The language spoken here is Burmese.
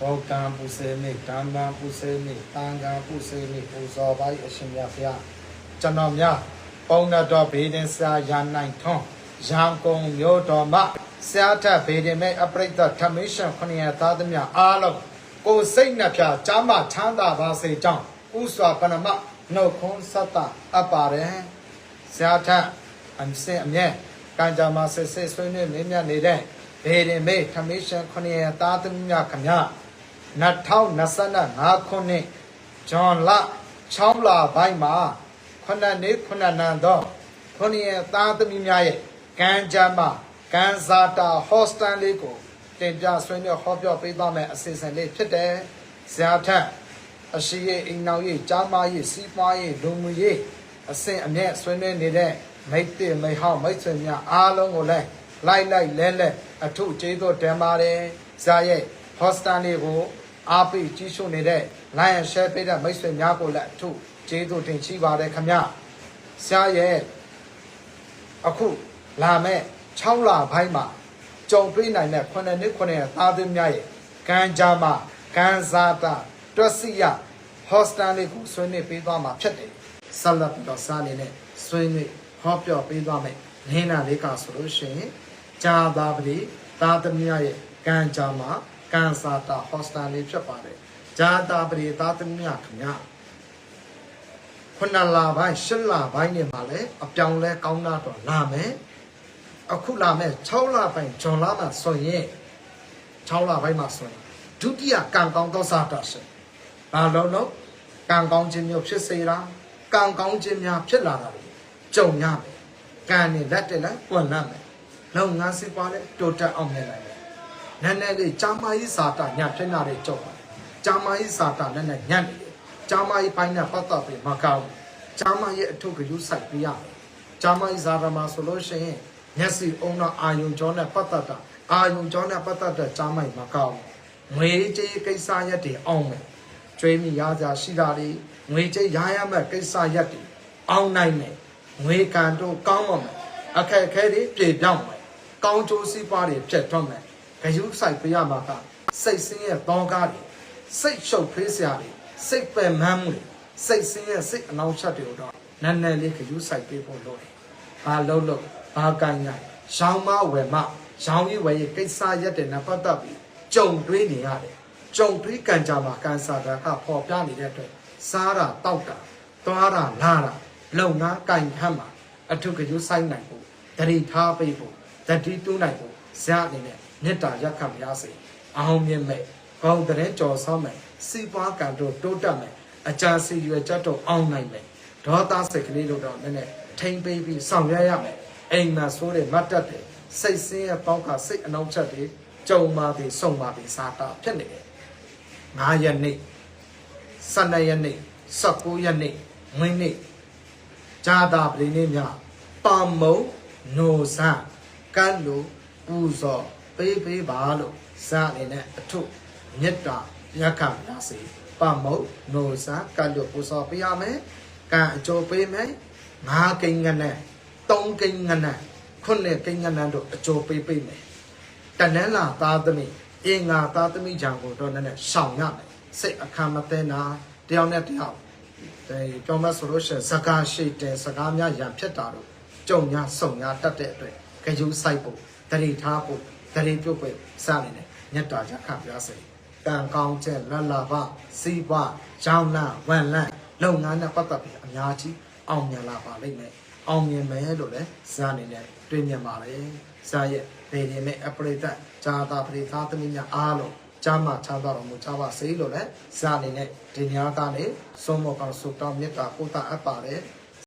ဘောကံပူဇေမိဓမ္မံပူဇေမိတန်ကံပူဇေမိပူဇော်ပါ၏အရှင်မြတ်ဘုရားကျွန်တော်များပေါင်းတော်ဘေးဒင်စာရာနိုင်ထွန်းရန်ကုန်မြို့တော်မှာဆရာထဘေးဒင်မဲ့အပရိသတ်ထမင်းရှင်ခဏရသားသမီးအားလုံးကိုယ်စိတ်နှပြချမ်းသာချမ်းသာပါစေကြောင်းဥစွာပဏမနှုတ်ခွန်းဆက်တာအပ်ပါတယ်ဆရာထအမစင်အမြဲကံကြမ္မာစစ်စစ်ဆွေးနွေးမင်းမြတ်နေတဲ့ဘေဒင်မေထမင်းရှင်ခဏရသားသမီးများခမညာ 2025ခုနှစ်ဇွန်လ6လပိုင်းမှာခုနှစ်နေ့ခုနှစ်နံတော့ခဏရသားသမီးများရဲ့ကံကြမ္မာကံဇာတာဟော့စတန်လေးကိုတင်ပြဆွေးနွေးဟောပြောပေးသွားမယ်အစီအစဉ်လေးဖြစ်တယ်ဇာထက်အရှိရဲ့အိမ်နောက်ရဲ့ကြားမရဲ့စီးပွားရဲ့လူမှုရဲ့အဆင့်အမြဲဆွေးနွေးနေတဲ့မိတ်တိမိတ်ဟောင်းမိတ်ဆွေများအားလုံးကိုလည်းလိုက်လိုက်လဲလဲအထုကျေးဇူးတင်ပါတယ်ဇာရဲ့ဟော့စတန်လေးကို အားပေးကြီးရှုနေတဲ့ Lion Share ပေးတဲ့မိတ်ဆွေများကိုလည်းအထုကျေးဇူးတင်ရှိပါတယ်ခမဆရာရဲ့အခုလာမဲ့6လပိုင်းမှာကြုံတွေ့နိုင်တဲ့9နှစ်9ရက်သားသမီးများရဲ့ကံကြမ္မာကံစားတာတွက်စီရဟော့စတန်လေးကိုဆွေးနွေးပေးသွားမှာဖြစ်တယ်ဆက်လက်ပြီးတော့စားနေနဲ့ဆွေးနွေးဟောပြောပေးသွားမယ်လင်းနာလေးကဆိုလို့ရှိရင်ဂျာသာပတိသားသမီးများရဲ့ကံကြမ္မာ ကံစားတာဟော့စတန်လေးဖြစ်ပါတယ်ဂျာသာပတိသားသမီးများခင်ဗျာခုနစ်လပိုင်းရှစ်လပိုင်းနေမှာလဲအပြောင်းလဲကောင်းတာတော့လာမယ်အခုလာမယ်6လပိုင်းဂျွန်လမှာဆိုရင်6လပိုင်းမှာဆိုရင်ဒုတိယကံကောင်းသောစားတာရှင်ဘာလို့လို့ကံကောင်းခြင်းမျိုးဖြစ်စေတာကံကောင်းခြင်းများဖြစ်လာတာလေကြုံရမယ်ကံနဲ့လက်တက်လိုက်ပွင့်လာမယ်လုံငန်းစပွားလဲတိုးတက်အောင်မြင်နိုင်တယ် နည်းနည်းလေးကြာမကြီးစာတာညဖြစ်လာတဲ့ကြုံပါကြာမကြီးစာတာနဲ့နဲ့ညံ့နေတယ်ဂျာမကြီးပိုင်းနဲ့ပတ်သက်ပြီးမကောင်းဘူးဂျာမရဲ့အထုပ်ကယူဆိုင်ပြရမယ်ဂျာမကြီးဇာရမာဆိုလို့ရှိရင်မျက်စိအုံတော့အာယုံကြောနဲ့ပတ်သက်တာအာယုံကြောနဲ့ပတ်သက်တဲ့ဂျာမကြီးမကောင်းဘူးငွေကြေးကိစ္စရက်တွေအောင်မယ်ကျွေးမိရကြရှိတာတွေငွေကြေးရရမဲ့ကိစ္စရက်တွေအောင်နိုင်မယ်ငွေကန်တို့ကောင်းပါမယ်အခက်အခဲတွေပြေပြောင်းမယ်ကောင်းကျိုးစီးပွားတွေဖြစ်ထွန်းမယ် ဂယုဆိုင်ပြရမှာကစိတ်ဆင်းရဲတောကားတွေစိတ်ရှုပ်ဖေးစရာတွေစိတ်ပယ်မန်းမှုတွေစိတ်ဆင်းရဲစိတ်အနှောင့်အယှက်တွေကိုတော့နည်းနည်းလေးခရူးဆိုင်ပေးဖို့လိုတယ်။ဘာလို့လို့ဘာကံညာရောင်းမဝယ်မရောင်းရေးဝယ်ရေးကိစ္စရက်တဲ့နဲ့ပတ်သက်ပြီးကြုံတွေးနေရတယ်။ကြုံတွေးကံကြမှာကန်ဆာတာကပေါ်ပြနေတဲ့အတွက်စားတာတောက်တာသွားတာလာတာလုံငါကံခတ်မှာအထုခရူးဆိုင်နိုင်ဖို့တတိထားပေးဖို့တတိတူးနိုင်ဖို့ဇာအနေနဲ့ မေတ္တာရက်ခတ်မရစေအောင်မြင်မဲ့ကောင်းတဲ့ကြော်ဆောင်မယ်စီပွားကံတို့တိုးတက်မယ်အကြစီရွယ်ချက်တော့အောင်နိုင်မယ်ဒေါသစိတ်ကလေးတို့တော့နည်းနည်းထိမ့်ပေးပြီးဆောင်ရွက်ရမယ်အိမ်မှာဆိုးတယ်မတ်တက်တယ်စိတ်ဆင်းရဲပေါက်ကစိတ်အနှောင့်အယှက်တွေကြုံပါပြီစုံပါပြီစားတာဖြစ်နေတယ်9ရက်နေ့12ရက်နေ့19ရက်နေ့ဝင်းနေ့ဂျာတာပလီနေ့များပါမုံနိုဇာကန်းလိုပူဇော် ပေးပေးပါလို့ဇာအနေနဲ့အထုမေတ္တာရက်ခံရစေပမုတ်နိုဇာကလို့ပူဇော်ပေးရမယ်ကံအကျိုးပေးမယ်ငါးကိန်းငနဲ့သုံးကိန်းငနဲ့ခုနှစ်ကိန်းငနဲ့တို့အကျိုးပေးပေးမယ်တနန်းလာသားသမီးအင်္ဂါသားသမီးကြောင့်ကိုတော့နည်းနည်းရှောင်ရမယ်စိတ်အခမ်းမသိနာတယောက်နဲ့တယောက်ဒါပြောမဆိုလို့ရှိရင်စကားရှိတယ်စကားများရံဖြစ်တာတို့ကြုံများစုံများတတ်တဲ့အတွက်ကြယူဆိုင်ဖို့တတိထားဖို့ တတိပြုတ်ဖို့စနေတယ်မြတ်တာကြခပြစေကံကောင်းချက်လတ်လာပစီးပွားရောင်းလန့်ဝန်လန့်လုပ်ငန်းနဲ့ပတ်သက်ပြီးအများကြီးအောင်မြင်လာပါလိမ့်မယ်အောင်မြင်မယ်လို့လည်းဇာအနေနဲ့တွေ့မြင်ပါလေဇာရဲ့ဒေဒီမဲ့အပရိသတ်ဂျာတာပရိသတ်သမီးများအားလုံးကျမ်းမာချမ်းသာတော်မူကြပါစေလို့လည်းဇာအနေနဲ့ဒီညကနေသုံးမောကောင်ဆုတောင်းမေတ္တာပို့တာအပ်ပါတယ်